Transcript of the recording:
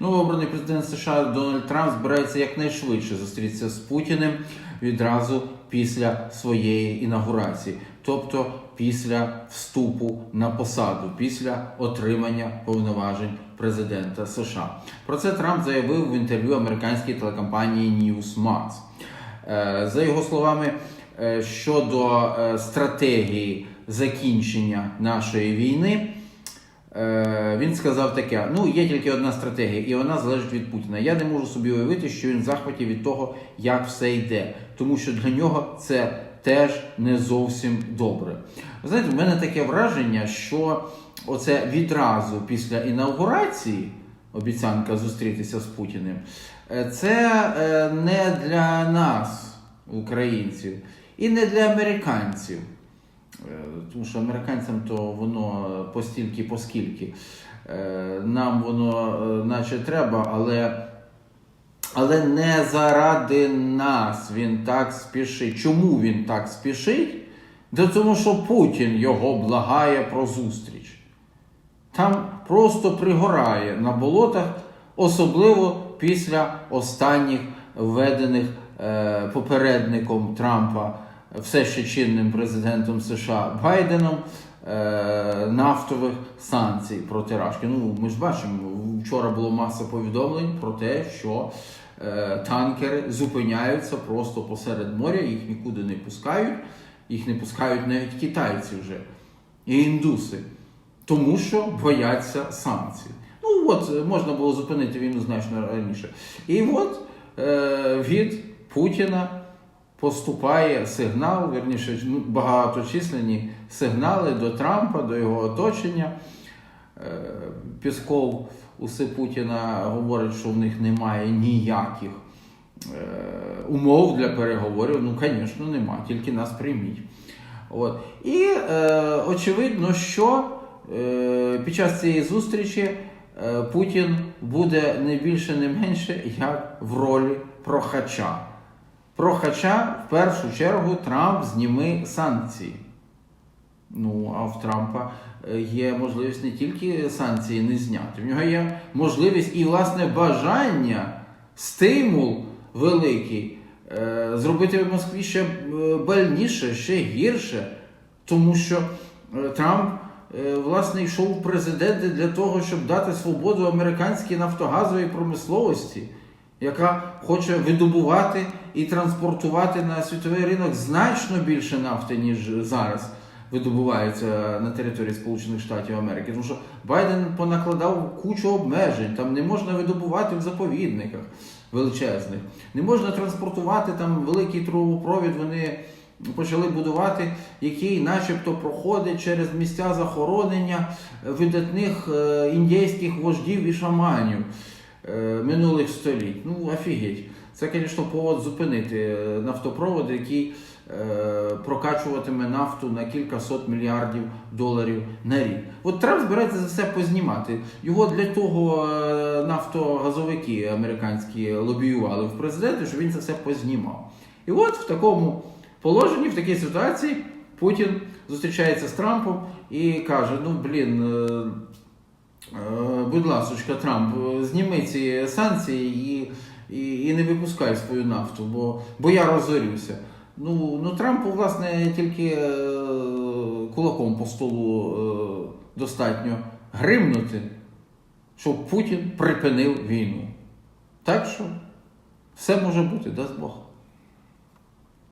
Новообраний президент США Дональд Трамп збирається якнайшвидше зустрітися з Путіним відразу після своєї інаугурації, тобто після вступу на посаду, після отримання повноважень президента США. Про це Трамп заявив в інтерв'ю американській телекомпанії Newsmax. Е, За його словами, е, щодо е, стратегії закінчення нашої війни. Е, Він сказав таке: ну є тільки одна стратегія, і вона залежить від Путіна. Я не можу собі уявити, що він в захваті від того, як все йде, тому що для нього це теж не зовсім добре. Знаєте, в мене таке враження, що оце відразу після інаугурації обіцянка зустрітися з Путіним, е, це е, не для нас, українців, і не для американців. Е, Тому що американцям то воно постільки, поскільки. Е, Нам воно е, наче треба, але, але не заради нас він так спішить. Чому він так спішить? Та тому, що Путін його благає про зустріч. Там просто пригорає на болотах, особливо після останніх введених попередником Трампа, все ще чинним президентом США Байденом, е, нафтових санкцій проти Рашки. Ну, ми ж бачимо, вчора було маса повідомлень про те, що е, танкери зупиняються просто посеред моря, їх нікуди не пускають, їх не пускають навіть китайці вже і індуси тому що бояться санкцій. Ну от е, можна було зупинити війну значно раніше. І от від Путіна поступає сигнал, верніше, ну, багаточисленні сигнали до Трампа, до його оточення. Е, Пісков усе Путіна говорить, що в них немає ніяких е, умов для переговорів. Ну, звісно, немає, тільки нас прийміть. От. І е, очевидно, що під час цієї зустрічі Путін буде не більше, не менше, як в ролі прохача. Прохача в першу чергу Трамп зніми санкції. Ну, а в Трампа е, є можливість не тільки санкції не зняти, в нього є можливість і, власне, бажання, стимул великий е, зробити в Москві ще е, больніше, ще гірше, тому що Трамп власне йшов в президенти для того, щоб дати свободу американській нафтогазовій промисловості, яка хоче видобувати і транспортувати на світовий ринок значно більше нафти, ніж зараз видобувається на території Сполучених Штатів Америки. Тому що Байден понакладав кучу обмежень, там не можна видобувати в заповідниках величезних, не можна транспортувати там великий трубопровід. Вони почали будувати, який начебто проходить через місця захоронення видатних е, індійських вождів і шаманів минулих століть. Ну, офігеть. Це, звісно, повод зупинити е, нафтопровод, який е, прокачуватиме нафту на кілька сот мільярдів доларів на рік. От Трамп збирається за все познімати. Його для того е, нафтогазовики американські лобіювали в президенти, щоб він це все познімав. І от в такому положенні, в такій ситуації, Путін зустрічається з Трампом і каже: ну блін. Будь ласочка, Трамп, е, зніми ці санкції і, і, і не випускай свою нафту, бо, бо я розорюся. Ну, ну Трампу, власне, тільки е, кулаком по столу е, достатньо гримнути, щоб Путін припинив війну. Так що все може бути, дасть Бог.